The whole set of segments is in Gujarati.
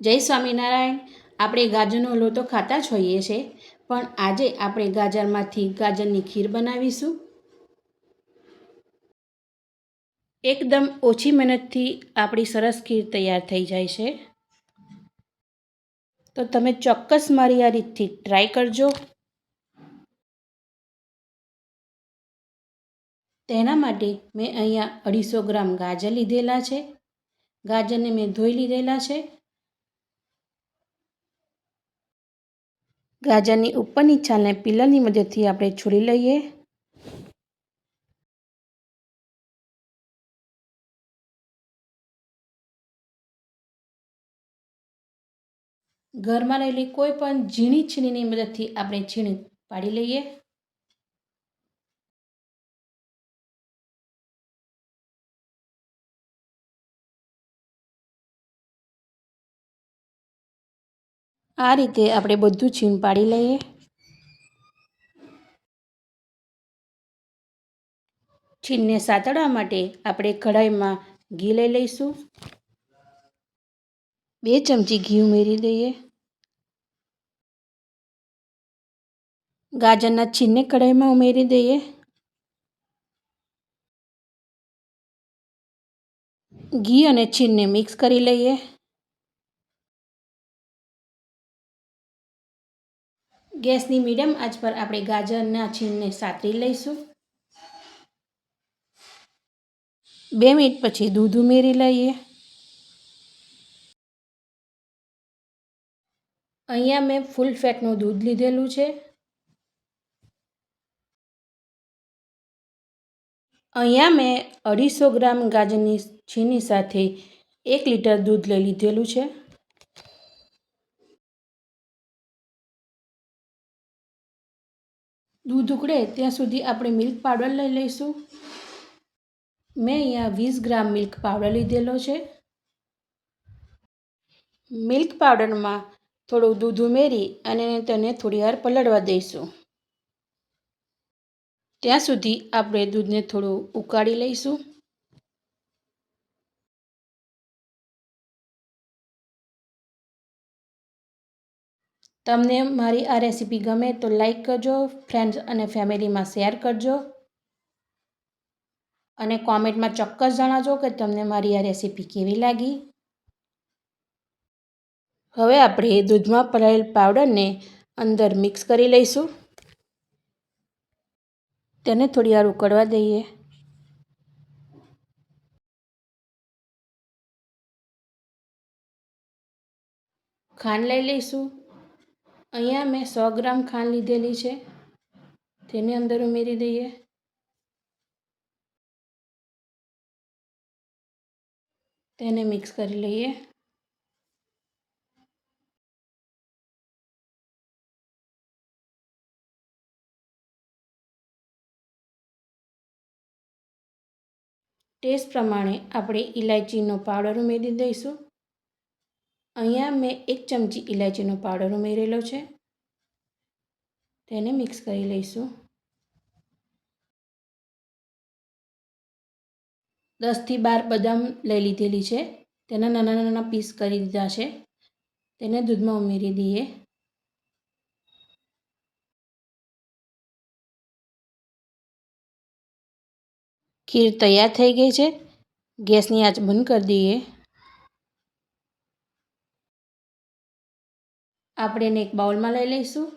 જય સ્વામિનારાયણ. આપણે ગાજરનો લોટો ખાતા જ હોઈએ છીએ, પણ આજે આપણે ગાજરમાંથી ગાજરની ખીર બનાવીશું. એકદમ ઓછી મહેનતથી આપણી સરસ ખીર તૈયાર થઈ જાય છે. તો તમે ચોક્કસ મારી આ રીતથી ટ્રાય કરજો. તેના માટે મેં અહીંયા અઢીસો ગ્રામ ગાજર લીધેલા છે. ગાજરને મેં ધોઈ લીધેલા છે. ગાજરની ઉપરની છાલને પિલરની મદદથી આપણે છોડી લઈએ. ઘરમાં રહેલી કોઈ પણ ઝીણી છીણીની મદદથી આપણે છીણી પાડી લઈએ. આ રીતે આપણે બધું છીણ પાડી લઈએ. છીણને સાતળવા માટે આપણે કઢાઈમાં ઘી લઈ લઈશું. બે ચમચી ઘી ઉમેરી દઈએ. ગાજરના છીણને કઢાઈમાં ઉમેરી દઈએ. ઘી અને છીણને મિક્સ કરી લઈએ. ગેસની મીડિયમ આંચ પર આપણે ગાજરના છીણને સાતરી લઈશું. બે મિનિટ પછી દૂધ ઉમેરી લઈએ. અહીંયા મેં ફૂલ ફેટનું દૂધ લીધેલું છે. અહીંયા મેં અઢીસો ગ્રામ ગાજરની છીની સાથે એક લીટર દૂધ લઈ લીધેલું છે. દૂધ ઉકળે ત્યાં સુધી આપણે મિલ્ક પાવડર લઈ લઈશું. મેં અહીંયા વીસ ગ્રામ મિલ્ક પાવડર લીધેલો છે. મિલ્ક પાવડરમાં થોડું દૂધ ઉમેરી અને તેને થોડી વાર પલળવા દઈશું. ત્યાં સુધી આપણે દૂધને થોડું ઉકાળી લઈશું. તમને મારી આ રેસીપી ગમે તો લાઈક કરજો ફ્રેન્ડ્સ અને ફેમિલીમાં શેર કરજો. અને કોમેન્ટમાં ચોક્કસ જણાવજો કે તમને મારી આ રેસીપી કેવી લાગી. હવે આપણે દૂધમાં પલાળેલ પાવડરને અંદર મિક્સ કરી લઈશું. તેને થોડી વાર ઉકળવા દઈએ. ખાંડ લઈ લઈશું. અહીંયા મેં સો ગ્રામ ખાંડ લીધેલી છે. તેને અંદર ઉમેરી દઈએ. તેને મિક્સ કરી લઈએ. ટેસ્ટ પ્રમાણે આપણે ઇલાયચીનો પાવડર ઉમેરી દઈશું. અહીંયા મેં એક ચમચી ઇલાયચીનો પાવડર ઉમેરેલો છે. તેને મિક્સ કરી લઈશું. દસથી બાર બદામ લઈ લીધેલી છે. તેના નાના નાના પીસ કરી દીધા છે. તેને દૂધમાં ઉમેરી દઈએ. ખીર તૈયાર થઈ ગઈ છે. ગેસની આંચ બંધ કરી દઈએ. આપણે એને એક બાઉલમાં લઈ લઈશું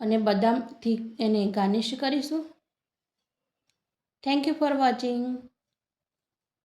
અને બદામથી એને ગાર્નિશ કરીશું. Thank you for watching